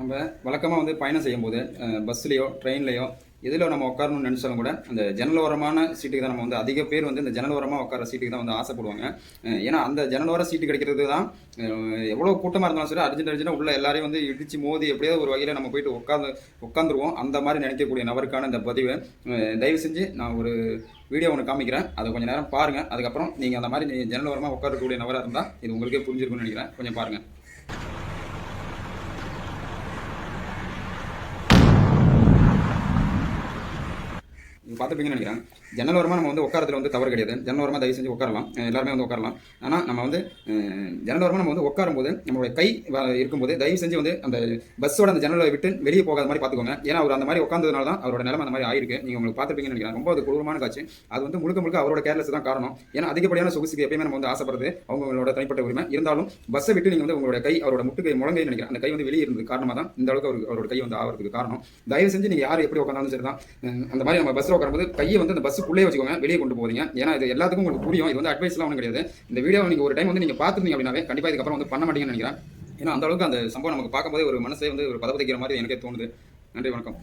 நம்ம வழக்கமாக வந்து பயணம் செய்யும்போது பஸ்லேயோ ட்ரெயின்லையோ எதில் நம்ம உட்காரணும்னு நினச்சாலும் கூட அந்த ஜன்னல் ஓரமான சீட்டுக்கு தான் நம்ம வந்து அதிக பேர் வந்து இந்த ஜன்னல் ஓரமாக உட்கார சீட்டுக்கு தான் வந்து ஆசைப்படுவாங்க. ஏன்னா அந்த ஜன்னல் ஓர சீட்டு கிடைக்கிறது தான் எவ்வளோ கூட்டமாக இருந்தாலும் சரி அர்ஜென்ட் அர்ஜென்ட்டாக உள்ள எல்லாரையும் வந்து இடிச்சு மோதி எப்படியாவது ஒரு வகையில் நம்ம போயிட்டு உட்காந்து உட்காந்துருவோம் அந்த மாதிரி நினைக்கக்கூடிய நபருக்கான இந்த பதிவு. தயவு செஞ்சு நான் ஒரு வீடியோ ஒன்று காமிக்கிறேன். அதை கொஞ்சம் நேரம் பாருங்கள் அதுக்கப்புறம் நீங்கள் அந்த மாதிரி ஜன்னல் ஓரமாக உட்காரக்கூடிய நபராக இருந்தால் இது உங்களுக்கே புரிஞ்சிருக்கும்னு நினைக்கிறேன். கொஞ்சம் பாருங்கள் நீங்கள் பார்த்துப்பீங்கன்னு நினைக்கிறேன். ஜன்னல் ஓரமாக நம்ம வந்து உட்காரத்தில் வந்து தவறு கிடையாது. ஜன்னல் ஓரமாக தயவு செஞ்சு உட்காரலாம். எல்லாருமே வந்து உட்காரலாம். ஆனால் நம்ம வந்து அஹ், ஜன்னல் ஓரமாக நம்ம வந்து உட்காரும்போது நம்மளுடைய கை இருக்கும்போது தயவு செஞ்சு வந்து அந்த பஸ்ஸோட அந்த ஜன்னலை விட்டு வெளியே போகாத மாதிரி பார்த்துக்கோங்க. ஏன்னா அவர் அந்த மாதிரி உட்காந்ததுனால தான் அவரோட நிலைமை அந்த மாதிரி ஆயிருக்கு. நீங்கள் உங்களுக்கு பார்த்துப்பீங்கன்னு நினைக்கிறேன். ரொம்ப அது கொடூரமான காட்சி. அது வந்து முழுக்க முழுக்க அவரோட கேர்லெஸ் தான் காரணம். ஏன்னா அதிகப்படியான சொகுசுக்கு எப்பயுமே நம்ம வந்து ஆசைப்படுறது அவங்களோட தனிப்பட்ட உரிமை. இருந்தாலும் பஸ்ஸை விட்டு நீங்கள் வந்து உங்களோட கை அவரோட முட்டுக்கை முழங்கை நினைக்கிறேன். அந்த கை வந்து வெளியே இருந்தது காரணமாக தான். இந்த அளவுக்கு அவர் அவரோட கை வந்து ஆகிறதுக்கு காரணம். தயவு செஞ்சு நீங்கள் யார் எப்படி உட்காந்தாலும் சரி தான் அந்த மாதிரி நம்ம பஸ்ஸில் உட்காரும்போது கையை வந்து அந்த பஸ்ஸுக்குள்ளே வச்சுக்கோங்க வெளியே கொண்டு போவீங்க ஏன்னா இது எல்லாத்துக்கும் உங்களுக்கு புரியும். இது வந்து அட்வைஸ்லாம் ஒன்றும் கிடையாது. இந்த வீடியோ நீங்கள் ஒரு டைம் வந்து நீங்கள் பார்த்துருந்தீங்க அப்படின்னாவே கண்டிப்பாக இதுக்கப்புறம் வந்து பண்ண மாட்டீங்கன்னு நினைக்கிறேன். ஏன்னா அந்த அளவுக்கு அந்த சம்பவம் நமக்கு பார்க்கும்போது ஒரு மனசே வந்து ஒரு பதப்பதைக்கிற மாதிரி எனக்கே தோணுது. நன்றி வணக்கம்.